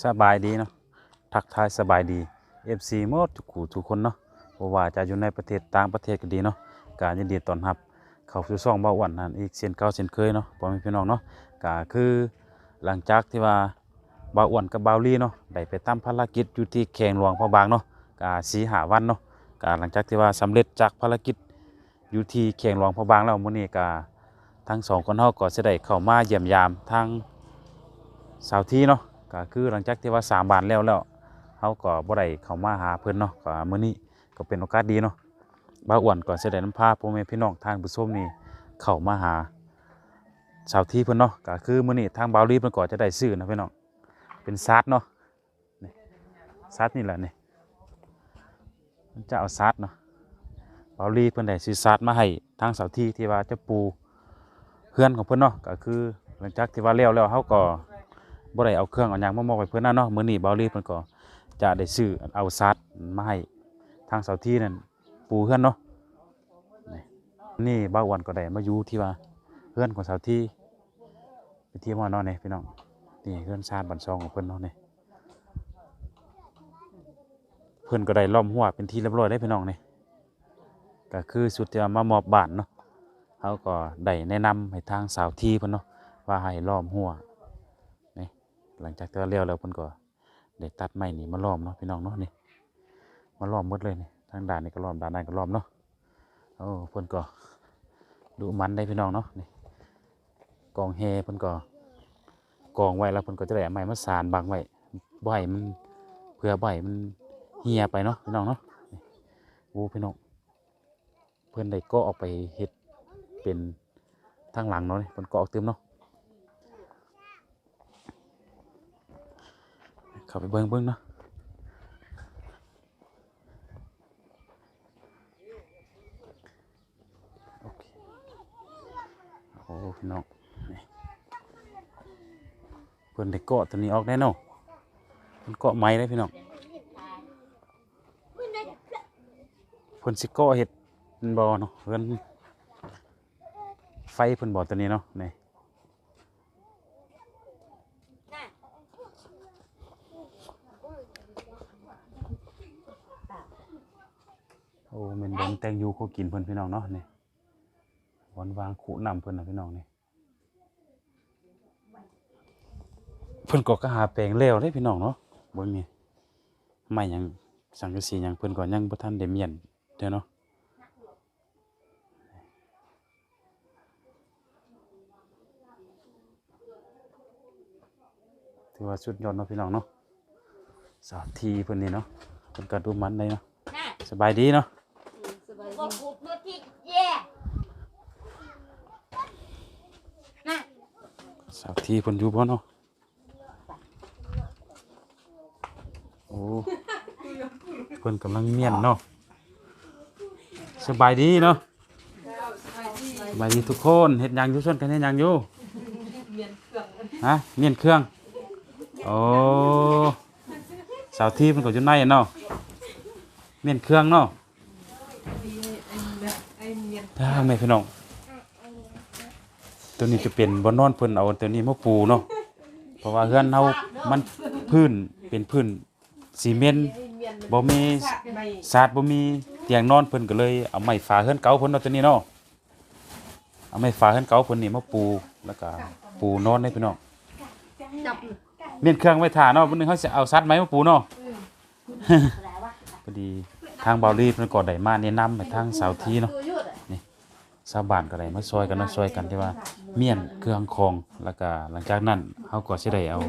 สบายดีเนาะทักทายสบายดี FC หมดทุกคู่ทุกคนเนาะบ่ว่าจะอยู่ในประเทศต่างประเทศก็ดีเนาะก็ยินดีต้อนรับ เข้าสู่ช่องเบาอ้วนนั่นอีกเช่นเก่าเช่นเคยเนาะพ่อแม่พี่น้องเนาะก็คือหลังจากที่ว่าเบาอ้วนกับเบาลีเนาะได้ไปทำภารกิจอยู่ที่แขงหลวงพระบางเนาะก็สีหาวันเนาะก็หลังจากที่ว่าสำเร็จจากภารกิจอยู่ที่แขงหลวงพระบางแล้วมื้อนี้ก็ทั้งสองคนเฮาก็สิได้เข้ามาเยี่ยมยามทางสาวที่เนาะ ก็คือหลังจากที่ว่าสามบานแล้วแล้วเขาก็บ่ได้เข้ามาหาเพิ่อนเนาะก็มื้อนี้ก็เป็นโอกาสดีเนาะบ้าอ้วนก่อนสิได้นำพาพ่อแม่พี่น้องทางผู้ชมนี่เข้ามาหาสาวที่เพิ่อนเนาะก็คือมื้อนี้ทางบาวลีเพิ่นก็จะได้ซื้อนะพี่น้องเป็นซาดเนาะนี่ซาดนี่แหละนี่มันจะเอาซาดเนาะบาวลีเพิ่นได้ซื้อซาดมาให้ทางสาวที่ที่ว่าจะปูเพื่อนของเพิ่อนเนาะก็คือหลังจากที่ว่าแล้วแล้วเขาก็ บ่ได้เอาเครื่องเอาหยังมามอบให้เพิ่นนะเนาะมื้อนี้เบาลีเพิ่นก็จะได้ซื้อเอาซัดมาให้ทางเสาที่นั่นปูเฮือนเนาะนี่บ่าวอ้วนก็ได้มาอยู่ที่ว่าเฮือนของเสาที่ไปเที่ยวมาเนาะนี่พี่น้องนี่เฮือนชาติบันซองของเพิ่อนเนาะนี่ยเพิ่อนก็ได้ล้อมหัวเป็นที่เรียบร้อยได้พี่น้องนี่ก็คือสุดที่ว่ามามอบบ้านเนาะเขาก็ได้แนะนำให้ทางสาวที่เพิ่อนเนาะว่าให้ล้อมหัว หลังจากที่เลี้ยวแล้วเพิ่นก็ได้ตัดไม้นี่มาล้อมเนาะพี่น้องเนาะนี่มาล้อมหมดเลยนี่ทางด้านนี้ก็ล้อมด้านนั้นก็ล้อมเนาะโอ้เพิ่นก็ดูมันได้พี่น้องเนาะนี่กองแฮเพิ่นก็กองไว้แล้วเพิ่นก็จะได้ไม้มาสานบังไว้บ่ให้มันเพื่อบ่ให้มันเหี่ยไปเนาะพี่น้องเนาะนี่โอ้พี่น้องเพิ่อนได้ก็ออกไปเฮ็ดเป็นทางหลังเนาะนี่เพิ่นก็ออกเต็มเนาะ เข้าไปเบิ้งเบิ้งเนาะโอเคโอ้พี่น้องเพิ่นได้เกาะตัวนี้ออกได้เนาะเพิ่นเกาะไม้ได้พี่น้องเพิ่นสิเกาะเห็ดเป็นบ่เนาะเพิ่นไฟเพิ่นบ่ตัวนี้เนาะนี่ โอ้เมนบอนแตงอยูเขากินเพิ่นพี่น้องเนาะนี่บอนวางขู่นำเพิ่นนะพี่น้องนี่เพิ่นก็กระหาแปลงแล้วเด้พี่น้องเนาะบ่มีไม่หยังสังกะสีหยังเพิ่นก็ยังบ่ทันได้เมียนเด้อเนาะถือว่าสุดยอดเนาะพี่น้องเนาะสาวทีเพิ่นนี่เนาะเพิ่นก็ดูมันได้เนาะน่ะสบายดีเนาะ บอกผูกรถที่แย่น่ะ สาวทีเพิ่นอยู่บ่เนาะโอ้เพิ่นกำลังเมียนเนาะสบายดีเนาะสบายดีทุกคนเฮ็ดหยังอยู่ส่วนกันเฮ็ดหยังอยู่ฮะเมียนเครื่องโอ้สาวทีเพิ่นก็อยู่ในเนาะเมียนเครื่องเนาะถ้าแม่พี่น้อง ตัวนี้จะเป็นบอนนอนเพิ่นเอาตัวนี้มาปูเนาะเพราะว่าเฮือนเฮามันพื้นเป็นพื้นซีเมนต์บ่มีสาดบ่มีเตียงนอนเพิ่นก็เลยเอาไม้ฝาเฮือนเก่าเพิ่นเนาะตัวนี้เนาะเอาไม้ฝาเฮือนเก่าเพิ่นนี่มาปูแล้วก็ปูนอนให้พี่น้องจับเมียนเครื่องไว้ท่าเนาะมื้อนึงเฮาสิเอาซัดไม้มาปูเนาะพอดีทางเบาลีเพิ่นก็ได้มาแนะนำให้ทางสาวทีเนาะตัวยืดอะ ชาวบ้านก็ได้มาช่วยกันเนาะช่วยกันที่ว่าเมียนเครื่องคองแล้วก็หลังจากนั้นเขาก็สิได้เอา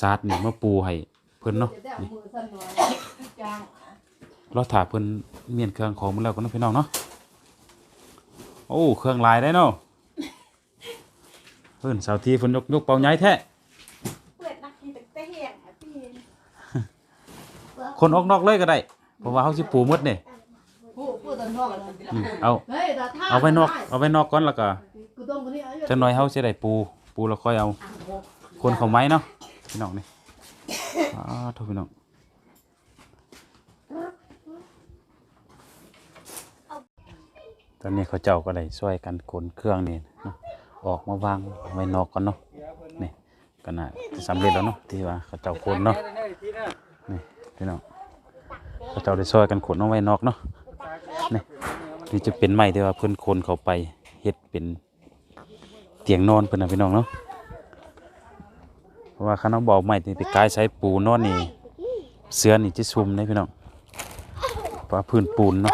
ซาดนี่มาปูให้เพิ่นเนาะนี่มือสั่นหน่อยจางรอถาเพิ่นเมียนเครื่องของหมดแล้วก็เนาะพี่น้องเนาะโอ้เครื่องลายได้เนาะเพิ่นสาวทีเพิ่นยกยกเป่าใหญ่แท้เปิดนักกีตะเตียงอะพี่คนออกนอกเลยก็ได้เพราะว่าเฮาสิปูหมดนี่ผู้ผู้ตั นพ่อกันอืมเอา เฮ้ยแต่ถ้าเอาไว้นอก เอาไว้นอกก่อนแล้วก็กูต้องคนนี้อายุจักหน่อยเฮาสิได้ปู ปูแล้วค่อยเอาคนเขาไม้เนาะพี่น้องนี่อ้าวโทษพี่น้องตอนนี้เขาเจ้าก็ได้ช่วยกันขนเครื่องนี่เนาะออกมาวางไว้นอกก่อนเนาะนี่ก็น่าจะสำเร็จแล้วเนาะที่ว่าเขาเจ้าคนเนาะนี่พี่น้องเขาเจ้าได้ช่วยกันขนเอาไว้นอกเนาะนี่ นี่จะเป็นไม้ที่ว่าเพิ่อนคนเขาไปเฮ็ดเป็นเตียงนอนเพิ่นน่ะพี่น้องเนาะเพราะว่าคันเอาบ่เอาไม้ที่ไปกายใช้ปูนอนนี่เสือนี่จะซุ่มนะพี่น้องเพราะว่าพื้นปูนเนาะ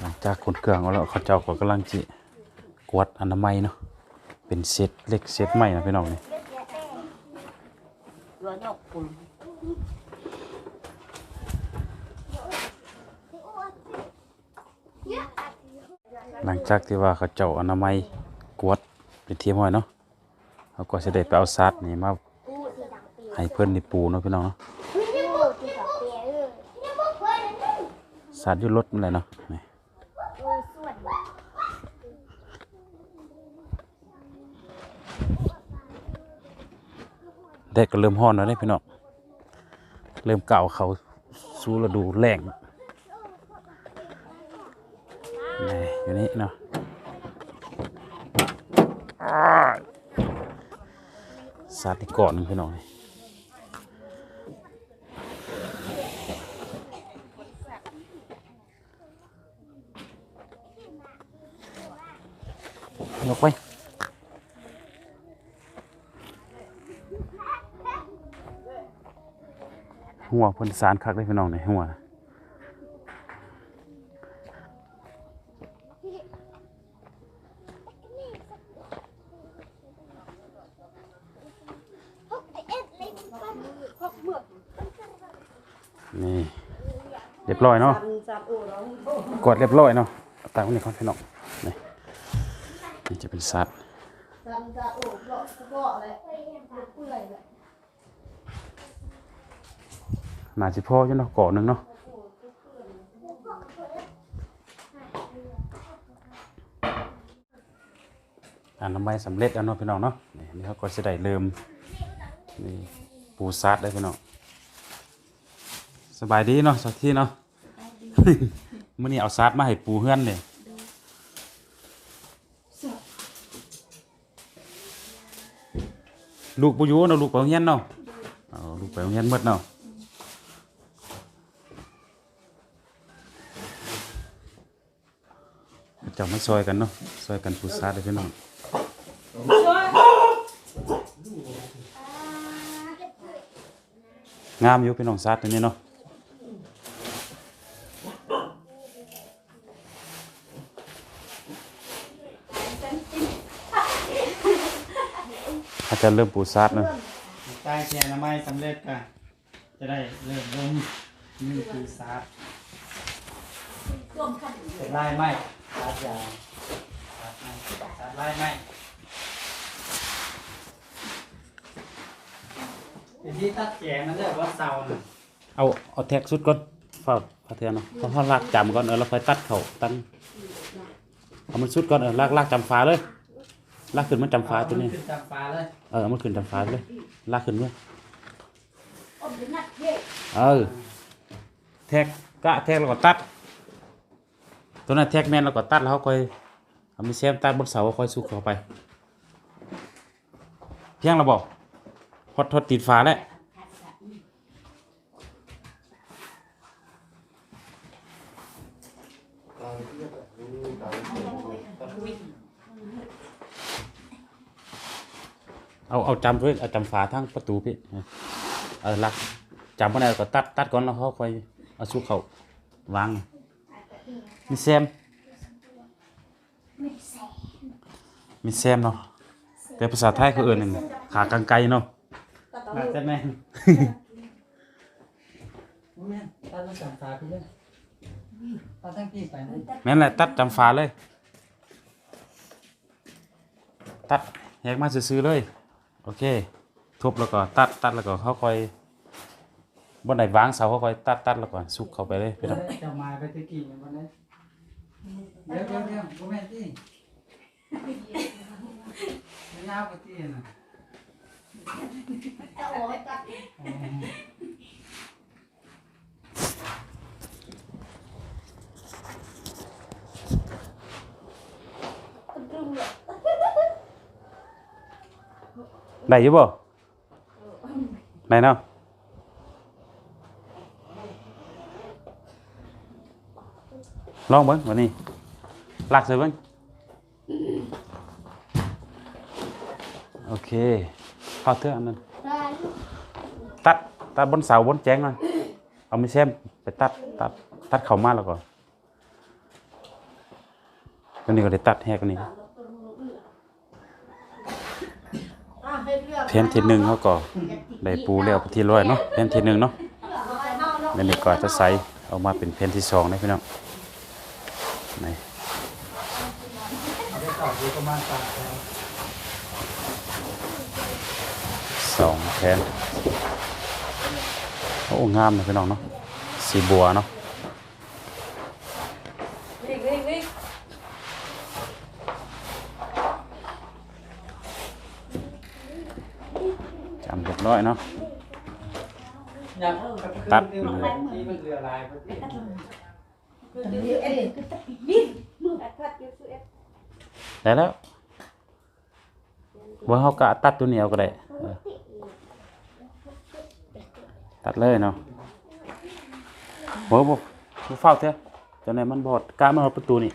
หลังจากขนเครื่องเอาแล้วเขาเจ้าก็กำลังจิกวดอนามัยเนาะเป็นเซตเล็กเซตใหม่นะพี่น้องนี่ หลังจากที่ว่าเขาเจ้าอนามัยกวาดเป็นเทียมห้อยเนาะเขาก็จะได้ไปเอาซัดนี่มาให้เพื่อนในปูเนาะพี่น้องเนาะซัดอยุ่รถมันเลยเนาะนี่แดดก็เริ่มฮ้อนแล้วเด้พี่น้อง เริ่มเก่าเขาสู้ฤดูแล้งนี่อยู่นี่เนาะสาดอีกก่อนนึงพี่น้องยกไป หัวเพิ่นสารคักเลยพี่น้องในหัวนี่เรียบร้อยเนาะกดเรียบร้อยเนาะเอาตั้งไว้นี่ก่อนพี่น้องนี่นี่จะเป็นซัด sạp น่าสิพออยู่เนาะก่อหนึงเนาะอันน้ำใบสำเร็จแล้วเนาะพี่น้องเนาะนี่นี่เขาก็จะได้เริ่มนี่ปูซัดได้พี่น้องสบายดีเนาะสักที่เนาะมื่อนี้เอาซัดมาให้ปูเฮือนเลยลูกปูอยู่เนาะลูกไปโรงเรียนเนาะเอาลูกไปโรงเรียนหมดเนาะ จะมาซอยกันเนาะซอยกันปูซัดเลยพี่น้องงามอยู่พี่น้องซัดตัวนี้เนาะอาจจะเริ่มปูซัดเนาะใต้แกน้ำไม้สำเร็จกันจะได้เริ่มลงนี่คือซาดเสร็จไล่ไหม ซาดยาวซาดไม้ซาดไล่ไหมเป็นที่ตัดแกงนั่นแหละว่าเสาน่ะเอาเอาแท็กสุดก่อนฝากพาเทียนเนาะเพราะเขาลากจำก่อนเออแล้วค่อยตัดเขาตั้งเอามันสุดก่อนเออลากลากจำฟ้าเลยลากขึ้นมันจำฟ้าตัวนี้ขึ้นจำฟ้าเลยเออเอามันขึ้นจำฟ้าเลยลากขึ้นเมื่อ ôm đến nặt ghê เออแท็กกะแท็กแล้วก็ตัด ตัวนั้นแท็กแมนแล้วก็ตัดแล้วเขาค่อยเอามีเสียมตัดบนเสาค่อยสุกเข้าไป เพียงเระบอกฮอตฮอตติดฟ้าแล้วเอาเอาจำด้วยเอาจำฝาทั้งประตูพี่เออลักจำวกนั้นก็ตัดตัดก่อนแล้วเขาค่อยเอาซุกเขาวาง มีแซมมีแซมเนาะแต่ภาษาไทยเขาเอื่นหนึ่งขากางไกรเนาะ ta tao น่า lụt จะแม่นโอ้แม่นตัดต้องจำฟ้าพี่เลยตัดทั้งพี่ไปเลยแม่นแหละตัดจำฝาเลย ตัดแยกมาซื้อๆเลย โอเคทุบแล้วก็ตัดตัดแล้วก็เขาค่อยบนไหนวางเสาเขาค่อยตัดตัดแล้วก็ซุกเข้าไปเลยพี่น้องจะมาไปตะกี้อย่างวันนี้ เดี๋ยวเดี๋ยวเดี๋ยวกูแม่ที่ยาวกว่าที่นะจะโอ้ยตัดได้อยุบ่ได้เนาะ ลองเบิ่งวันนี้ลากใส่เบิ่งโอเคเข้าเถอะอันนั้นตัดตัดบนเสาบนแจ้งหน่อยเอาไม่แซมไปตัดตัดตัดเข้ามาแล้วก็ตัวนี้ก็ได้ตัดแหกนี้เพนทีหนึ่งเขาก็ได้ปูแล้วที่ร้อยเนาะเพนทีหนึ่งเนาะแล้วนี่ก็จะใส่เอามาเป็นเพนที่สองนะพี่น้องนี่เอา ไปต่ออยู่ประมาณสามแล้วสองแผนโอ้งามเลยพี่น้องเนาะสีบัวเนาะวิ่งวิ่งวิ่งจำเรียบร้อยเนาะอยากตัด ได้แล้วบ่าเขากะตัดตัวเนี้เอาก็ได้ตัดเลยเนาะโหบ่บ่เฝ้าเถอะเจังไดมันบอดกะมาเอาประตูนี่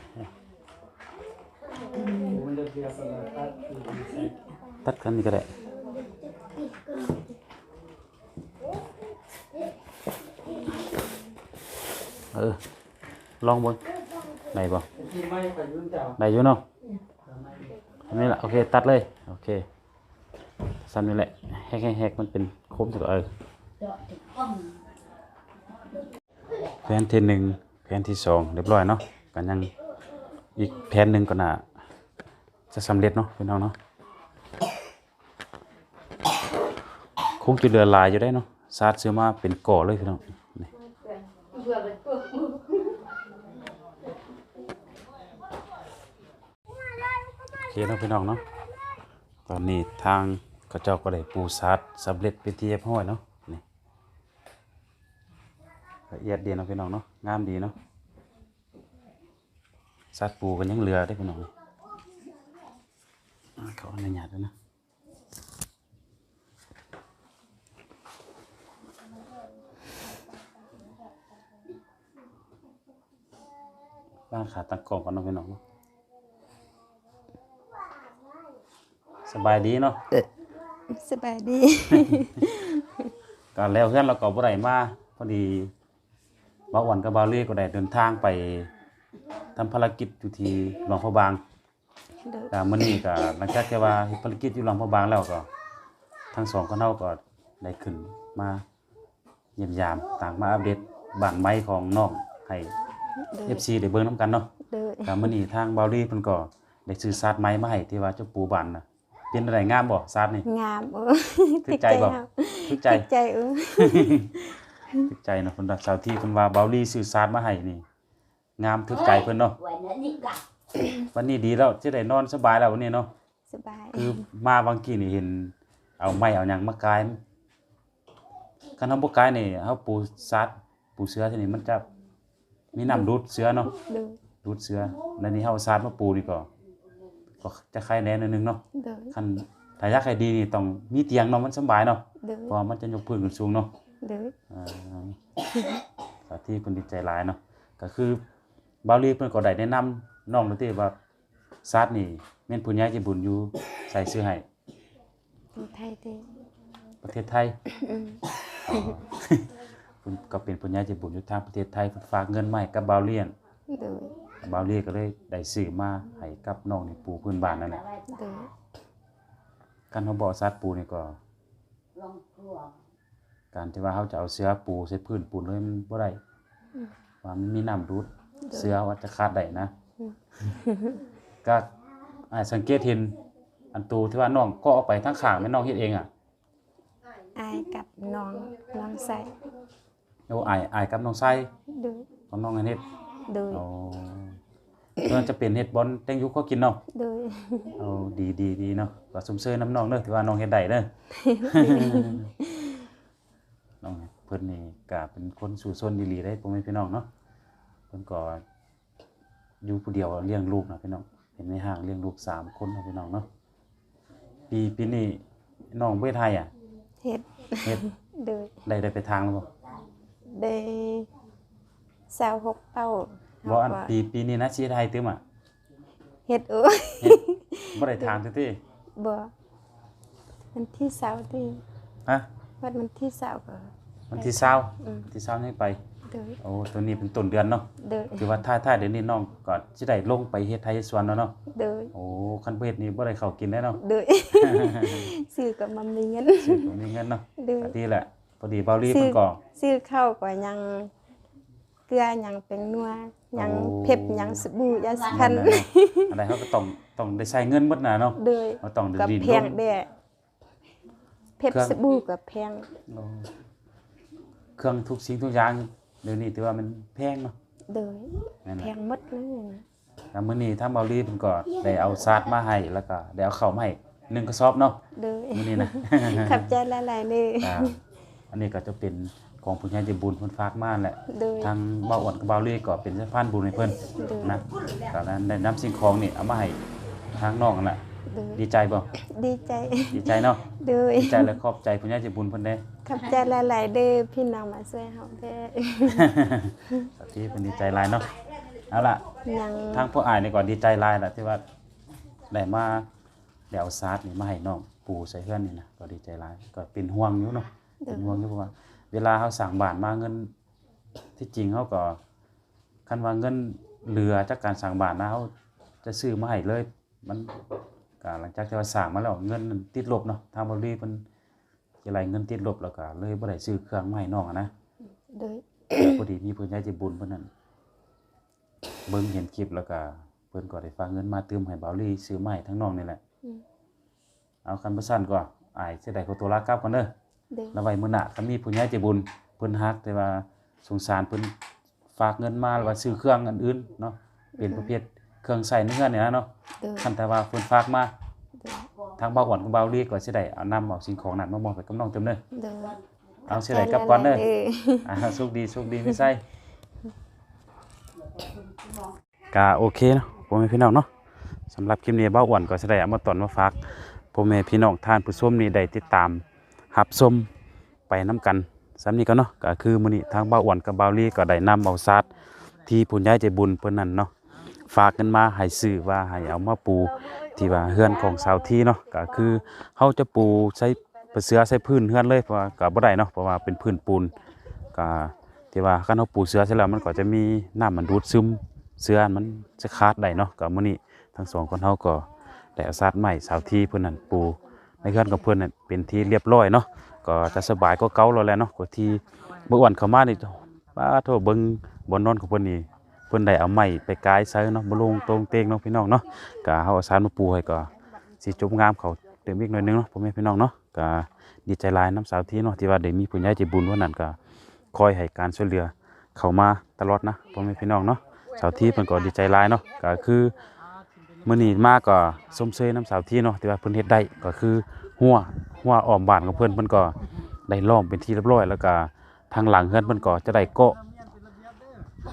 มันเรือเรือสลัดตัดคือมันใส่ตัดกันนี่ก็ได้เออ ลองเบิ่งได้บ่ที่ไม่ไปยุ่นเจ้าได้อยู่เนาะอันนี้ละโอเคตัดเลยโอเคซ้ำนี่แหละแฮกๆๆมันเป็นโค้งสุดเออเดาะถึงอ้อมแผนที่หนึ่งแผนที่สองเรียบร้อยเนาะกันยังอีกแผนหนึ่งก็น่าจะสำเร็จเนาะพี่น้องเนาะคงจะเรือลายอยู่ได้เนาะซาดซื้อมาเป็นก่อเลยพี่น้องนี่ เบื่อเลยเบื่อมือ โอ เคเนาะพี่น้องเนาะตอนนี้ทางเขาเจ้าก็ได้ปูซาดสำเร็จเป็นที่เรียบร้อยเนาะนี่ละเอียดดีเนาะพี่น้องเนาะงามดีเนาะซาดปูกันยังเหลือได้พี่น้องอ่าเขาอนุญาตแล้วนะบ้านขาตั้งกล่องกันเนาะพี่น้องเนาะ สบายดีเนาะสบายดีก็แล้วเพื่อนเราก็บ่ได้มาพอดีบ่าววันกับบ่าวเล่ก็ได้เดินทางไปทำภารกิจอยู่ที่หลวงพระบางเด้อแต่มื้อนี้ก็หลังจากที่ว่าเฮ็ดภารกิจอยู่หลวงพระบางแล้วก็ ทั้งสองคนเฮาก็ได้ขึ้นมาเยี่ยมยามต่างมาอัปเดตบ้านไม้ของน้องให้เด้อ FC ได้เบิ่งนํกันเนาะเด้อก็มื้อนี้ทางบาวลี่เพิ่นก็ได้ซื้อซาดไม้มาให้ที่ว่าเจ้าปูบันน่ะ เป็นอะไรงามบ่ซาดนี่งามเออถึกใจบ่ครับถึกใจติดใจเออถึกใจเนาะเพิ่นว่าสาวที่เพิ่นว่าบาวลี่ซื้อซาดมาให้นี่ งามถึกใจเพิ่นเนาะวันนั้นนี่กะวันนี้ดีแล้วจะได้นอนสบายแล้ววันนี้เนาะสบายคือมาบางกี้นี่เห็น เอาไม้เอาหยังมากายคันเฮาบ่กายนี่เฮาปูซาดปูเสือที่นี่มันจะมีน้ำดูดเสือเนาะเด้อดูดเสือแล้วนี่เฮาซาดมาปูนี่ก็ ก็จะคลายแหน่นิดนึงเนาะเด้อคันถ้าอยากให้ดีนี่ต้องมีเตียงเนาะมันสำบายเนาะเด้อเพราะว่ามันจะยกพื้นขึ้นสูงเนาะเด้ออ่าสาธิตเพิ่นดีใจหลายเนาะก็คือบาวลีเพิ่นก็ได้แนะนำน้องเลยที่ว่าซาดนี่แม่นผู้ใหญ่ใจบุญอยู่ใส่ซื้อให้คนไทยเด้อประเทศไทย อืมอ๋อเพิ่นก็เป็นผู้ใหญ่ใจบุญอยู่ทางประเทศไทยเพิ่นฝากเงินมาให้กับบาวเลียนเด้อ บาวลีก็เลยได้ซื้อมาให้กับน้องนี่ปูพื้นบ้านนั่นแหละเด้อคันเฮาบ่ซาดปูนี่ก็ลองครัวการที่ว่าเขาจะเอาเสือปูใส่พื้นปูนเลยมันบ่ได้ว่ามันมีน้ำดูดเสือว่าจะขาดได้นะก็อ้ายสังเกตเห็นอันตูที่ว่าน้องก็เอาไปทั้งข้างแม่น้องเฮ็ดเองอะอายกับน้องน้องใส่แล้วอ้ายอ้ายกับน้องไส้เด้อของน้องอันเฮ็ด เด้อเอาเพิ่นจะเป็นเฮ็ดบอลแต่งยุคก็กินเนาะเด้อเอาดีดีดีเนาะก็สมเสยน้ำน้องเด้อที่ว่าน้องเฮ็ดได้เด้อ น้องเพิ่นนี่ก็เป็นคนสู่ซนดีๆได้พ่อแม่พี่น้องเนาะเพิ่นก็อยู่ผู้เดียวเลี้ยงลูกนะพี่น้องเห็นในห้างเลี้ยงลูกสามคนนะพี่น้องเนาะปีปีนี้น้องเวทไทยอะเฮ็ด เฮ็ดโดย ได้ได้ไปทางแล้วบ่ได้ สาวหกเป้าบ่อันว่าปีปีนี้นะชีไทยตึมอะเฮ็ดเออเฮ็ดบ่ได้ทางติบ่วันที่เสาร์ที่ฮะวันวันที่เสาร์ก็วันที่20อืมวันที่20นี่ไปโดยโอ้ตัวนี้เป็นต้นเดือนเนาะโดยคือว่าถ้าถ้าเดี๋ยวนี้น้องก็สิได้ลงไปเฮ็ดไทยสวนแล้วเนาะโดยโอ้คันบ่เฮ็ดนี่บ่ได้เข้ากินแน่เนาะโดยซื้อกับมันมีเงินสิบ่มีเงินเนาะโดยก็ดีแหละพอดีเบาลีซื้เพิ่อนก็ซื้อข้าวก็ยังเก ลือยังเป็นนัวยังโอ้เผ็ดยังสบู่ยาสีฟันนั่นแหละเนาะอันใดเขาก็ต้องต้องได้ใช้เงินหมดน่ะเนาะโดยเราต้องกับดิ้นแพรงนเด้เผ็ดเครื่องสบู่กับแพงโอ้เครื่องทุกสิ่งทุกอย่างเดี๋ยวนี้ถือว่ามันแพงเนาะโดยนั่นแพแหละงหมดเลยนะแล้วมื้อนี้ทางเบาลีเพิ่นก็ได้เอาซาดมาให้แล้วก็ได้เอาข้าวมาให้หนึ่งกระสอบเนาะโดยมื้อนี้นะขับใจหลายๆเลยครับอันนี้ก็จะเป็น ของผู้ใหญ่ใจบุญเพิ่นฝากมาแหละโดย ทางเบาอ้วนกับเบาลีก็เป็นสะพานบุญให้เพิ่นโดย นะก็นั้นได้นำสิ่งของนี่เอามาให้ทางน้องนั่นแหละโดย ดีใจบ่ดีใจ ดีใจเนาะโดย ดีใจและขอบใจผู้ใหญ่ใจบุญเพิ่นเด้ ขับใจหลายๆเด้อพี่น้องมาช่วยเฮาแท้สาธุเพิ่นดีใจหลายเนาะเอาล่ะ ยังทางพ่ออ้ายนี่ก็ดีใจหลายล่ะที่ว่าได้มาได้เอาซาดนี่มาให้น้องปู่ใส่เฮือนนี่นะก็ดีใจหลายก็เป็นห่วงอยู่เนาะเป็นห่วงอยู่เพราะว่า เวลาเฮาสร้างบ้านมาเงิน ที่จริงเฮาก็คันว่าเงินเหลือจากการสร้างบ้านนะเฮาจะซื้อมาให้เลย มันก็หลังจากที่ว่าสร้างมาแล้วเงินมันติดลบเนาะทางบ่รีเพิ่นสิไล่เงินติดลบแล้วก็เลยบ่ได้ซื้อเครื่องมาให้น้องอะนะโดยพอดีมีเพิ่นใจใจบุญเพิ่นนั่นเบิ่งเห็นคลิปแล้วก็เพิ่นก็ได้ฝากเงินมาเติมให้เบาลี่ซื้อมาให้ทั้งน้องนี่แหละอืมเอาคันบ่ซั่นก็อายสิได้ขอตัวลากลับก่อนเด้อโดย แล้วไว้มื้อหน้าถ้ามีผู้ใหญ่ใจบุญเพิ่นฮักแต่ว่าสงสารเพิ่นฝากเงินมาแล้วว่าซื้อเครื่องอันอื่นเนาะเป็นประเภทเครื่องใช้ในเรือนนี่นะเนาะโดยคันแต่ว่าเพิ่นฝากมาโดยทางเบาหวานของเบาลี่ก็สิได้เอานำเอาสิ่งของนั้นมามอบให้กับน้องเติมเด้อโดยเอาสิได้กลับก่อนเด้อใจหลายๆอ่าโชคดีโชคดีไม่ใช่ก็โอเคเนาะพ่อแม่พี่น้องเนาะสำหรับคลิปนี้เบ้าอ้วนก็จะได้เอามาตอนมาฝากพ่อแม่พี่น้องท่านผู้ชมนี่ได้ติดตาม รับชมไปน้กันสำนี้ก็เนาะก็คือมื้อนี้ทางเบ้าอ้วนกับเบ้าลี่ก็ได้นำเอาซาดที่ผู้ใหญ่ใจบุญเพิ่นนั่นเนาะฝากกันมาให้ซื้อว่าให้เอามาปูที่ว่าเฮือนของสาวที่เนาะก็คือเฮาจะปูใช้เสือใช้พื้นเฮือนเลยเพราะว่าก็บ่ได้เนาะเพราะว่าเป็นพื้นปูนก็ที่ว่าคันเราปูเสือเสร็จแล้วมันก็จะมีน้ำมันดูดซึมเสือมันจะขาดได้เนาะก็มื้อนี้ทั้งสองคนเฮาก็ได้เอาซาดใหม่สาวที่เพิ่นนั่นปู ในเฮือนกับเพิ่นนั่นเป็นที่เรียบร้อยเนาะก็จะสบายก็เก่าแล้วแหละเนาะกว่าที่เมื่อวันเข้ามานี่ป้าโทเบิ่งบ่นอนของเพิ่นนี่เพิ่นได้เอาไม้ไปกายใส่เนาะบ่ลงตรงเตงเนาะพี่น้องเนาะก็เฮาอาซาดมาปูให้ก็สิจบงามเขาเต็มอีกหน่อยนึงเนาะพ่อแม่พี่น้องเนาะก็ดีใจหลายน้ำสาวที่เนาะที่ว่าได้มีผู้ใหญ่ใจบุญว่านั้นก็คอยให้การช่วยเหลือเข้ามาตลอดนะพ่อแม่พี่น้องเนาะสาวที่เพิ่นก็ดีใจหลายเนาะก็คือ มื้อนี้มาก็สมเชยน้ำสาวที่เนาะที่ว่าเพิ่นเฮ็ดได้ก็คือหัวหัวอ้อมบ้านของเพิ่นเพิ่นก็ได้ล้อมเป็นที่เรียบร้อยแล้วก็ทางหลังเฮือนเพิ่นก็จะได้เกาะ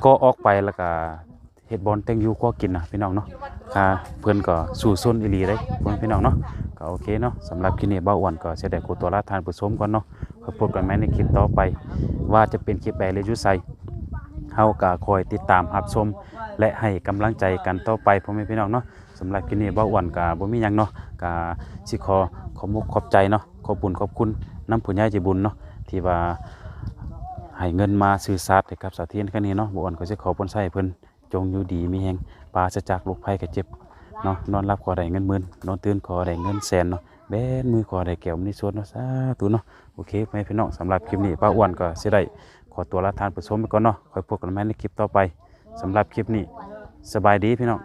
เกาะออกไปแล้วก็เฮ็ดบอลแต่งอยู่ครัวกินนะพี่น้องเนาะค่ะเพิ่นก็สู่ซนอีหลีได้พ่อแม่พี่น้องเนาะก็โอเคเนาะสำหรับคลิปนี้เบ้าอ้วนก็เสิได้ขอตัวลาทานผู้ชมก่อนเนาะค่อยพบกันใหม่ในคลิปต่อไป ว่าจะเป็นคลิปใดหรือยุไซ เฮาก็คอยติดตามรับชม และให้กำลังใจกันต่อไปพ่อแม่พี่น้องเนาะสำหรับคลิปนี้บ่อ้วนก็บ่มีหยังเนาะก็สิขอขอบมุกขอบใจเนาะขอบบุญขอบคุณน้ำผู้ใหญ่ใจบุญเนาะที่ว่าให้เงินมาซื้อสัตว์ให้กับสาเทียนแค่นี้เนาะบ่อ้วนก็สิขอผลใช้เพิ่นจงอยู่ดีมีแฮงปราศจากโรคภัยไข้เจ็บเนาะนอนรับขอได้เงินหมื่นนอนตื่นขอได้เงินแสนเนาะแบนมือขอได้แก้วมณีสวดเนาะสาธุเนาะโอเคพ่อม่พี่น้องสำหรับคลิปนี้ป้าอ้วนก็สิได้ ขอตัวลาทานผู้ชมไปก่อนเนาะคอยพบกันใหม่ในคลิปต่อไปสำหรับคลิปนี้สบายดีพี่น้อง